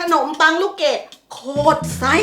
ขนมปังลูกเกดโคตรไส้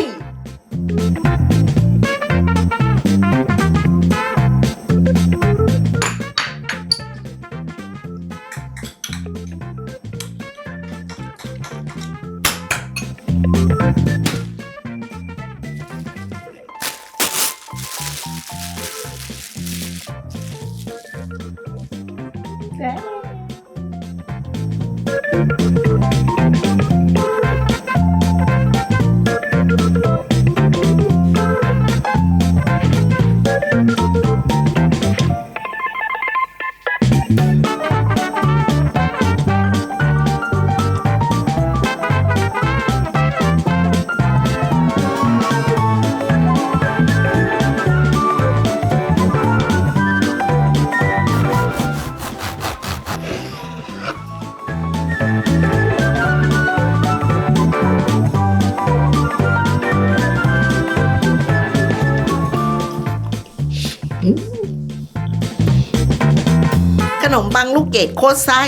ขนมปังลูกเกดโคตรไส้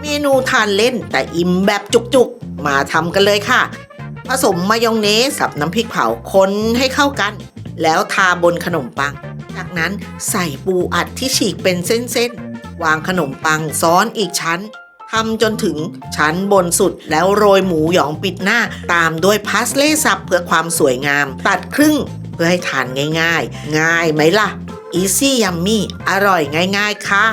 เมนูทานเล่นแต่อิ่มแบบจุกๆ มาทำกันเลยค่ะ ผสมมายองเนสกับน้ำพริกเผาคนให้เข้ากัน แล้วทาบนขนมปัง จากนั้นใส่ปูอัดที่ฉีกเป็นเส้นๆ วางขนมปังซ้อนอีกชั้นทำจนถึงชั้นบนสุดแล้วโรยหมูหยองปิดหน้า ตามด้วยพาสเล่สับเพื่อความสวยงาม ตัดครึ่ง เพื่อให้ทานง่ายๆ ง่ายไหมล่ะ Easy Yummy อร่อยง่ายๆ ค่ะ